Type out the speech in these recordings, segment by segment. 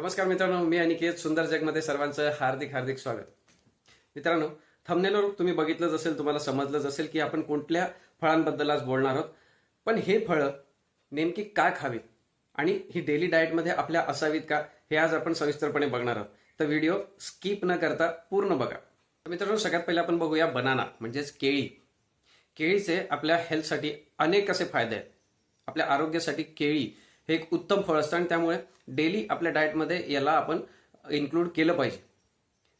नमस्कार मित्रांनो मी अनिकेत सुंदर जगमध्ये सर्वांचं हार्दिक हार्दिक स्वागत. मित्रांनो थमनेलवर तुम्ही बघितलंच असेल तुम्हाला समजलंच असेल की आपण कोणत्या फळांबद्दल आज बोलणार आहोत. पण हे फळं नेमकी का खावीत? आणि ही डेली डाएटमध्ये आपल्या असावीत का? हे आज आपण सविस्तरपणे बघणार आहोत. तर व्हिडिओ स्किप न करता पूर्ण बघा. तर मित्रांनो सगळ्यात पहिले आपण बघूया बनाना म्हणजेच केळी. केळीचे आपल्या हेल्थसाठी अनेक असे फायदे आहेत. आपल्या आरोग्यासाठी केळी हे एक उत्तम फळ असतं आणि त्यामुळे डेली आपल्या डाएटमध्ये याला आपण इन्क्लूड केलं पाहिजे.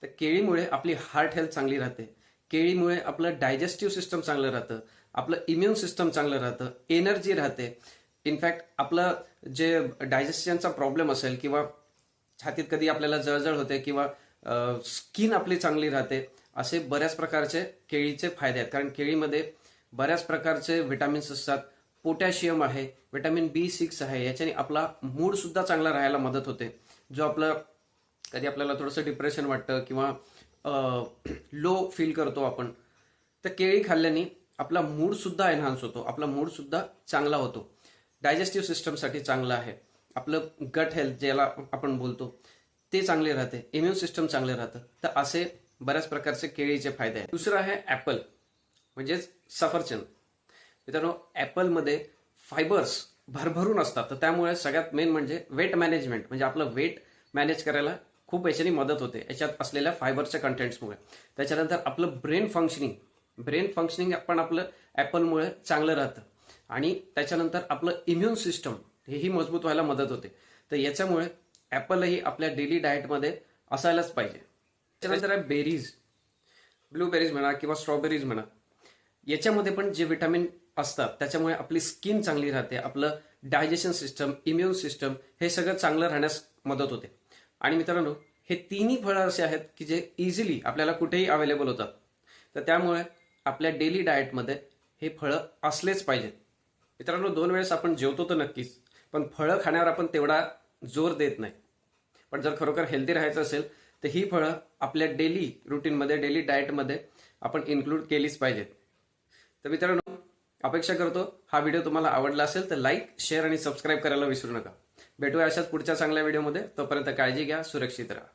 तर केळीमुळे आपली हार्ट हेल्थ चांगली राहते. केळीमुळे आपलं डायजेस्टिव्ह सिस्टम चांगलं राहतं. आपलं इम्युन सिस्टम चांगलं राहतं. एनर्जी राहते. इनफॅक्ट आपलं जे डायजेशनचा प्रॉब्लेम असेल किंवा छातीत कधी आपल्याला जळजळ होते किंवा स्किन आपली चांगली राहते असे बऱ्याच प्रकारचे केळीचे फायदे आहेत. कारण केळीमध्ये बऱ्याच प्रकारचे व्हिटॅमिन्स असतात. पोटॅशियम आहे विटॅमिन बी सिक्स आहे याच्याने आपला मूड सुद्धा चांगला राहायला मदत होते. जो आपलं कधी आपल्याला थोडंसं डिप्रेशन वाटतं किंवा लो फील करतो आपण तर केळी खाल्ल्याने आपला मूड सुद्धा एन्हान्स होतो आपला मूड सुद्धा चांगला होतो. डायजेस्टिव्ह सिस्टमसाठी चांगला आहे. आपलं गट हेल्थ ज्याला आपण बोलतो ते चांगले राहते इम्युन सिस्टम चांगले राहतं. तर असे बऱ्याच प्रकारचे केळीचे फायदे आहेत. दुसरं आहे ॲपल म्हणजेच सफरचंद. मित्रांनो ॲपलमध्ये फायबर्स भरभरून असतात. तर त्यामुळे सगळ्यात मेन म्हणजे वेट मॅनेजमेंट म्हणजे आपलं वेट मॅनेज करायला खूप याच्याने मदत होते. याच्यात असलेल्या फायबरच्या कंटेंट्समुळे त्याच्यानंतर आपलं ब्रेन फंक्शनिंग ब्रेन फंक्शनिंग पण आपलं ॲपलमुळे चांगलं राहतं. आणि त्याच्यानंतर आपलं इम्युन सिस्टम हेही मजबूत व्हायला मदत होते. तर याच्यामुळे ॲपलही आपल्या डेली डाएटमध्ये असायलाच पाहिजे. त्याच्यानंतर आहे बेरीज ब्लूबेरीज म्हणा किंवा स्ट्रॉबेरीज म्हणा. याच्यामध्ये पण जे विटॅमिन असतात. त्याच्यामुळे आपली स्किन चांगली राहते आपलं डायजेशन सिस्टम इम्युन सिस्टम हे सगळं चांगलं राहण्यास मदत होते. आणि मित्रांनो हे तिन्ही फळं असे आहेत की जे इझिली आपल्याला कुठेही अवेलेबल होतात. तर त्यामुळे आपल्या डेली डाएटमध्ये हे फळं असलेच पाहिजेत. मित्रांनो दोन वेळेस आपण जेवतो तर नक्कीच पण फळं खाण्यावर आपण तेवढा जोर देत नाही. पण जर खरोखर हेल्दी राहायचं असेल तर ही फळं आपल्या डेली रुटीनमध्ये डेली डाएटमध्ये आपण इन्क्लूड केलीच पाहिजेत. तर मित्रांनो अपेक्षा करतो हा व्हिडिओ तुम्हाला आवडला असेल तर लाईक शेअर आणि सबस्क्राईब करायला विसरू नका. भेटूया अशाच पुढच्या चांगल्या व्हिडिओमध्ये. तोपर्यंत काळजी घ्या सुरक्षित राहा.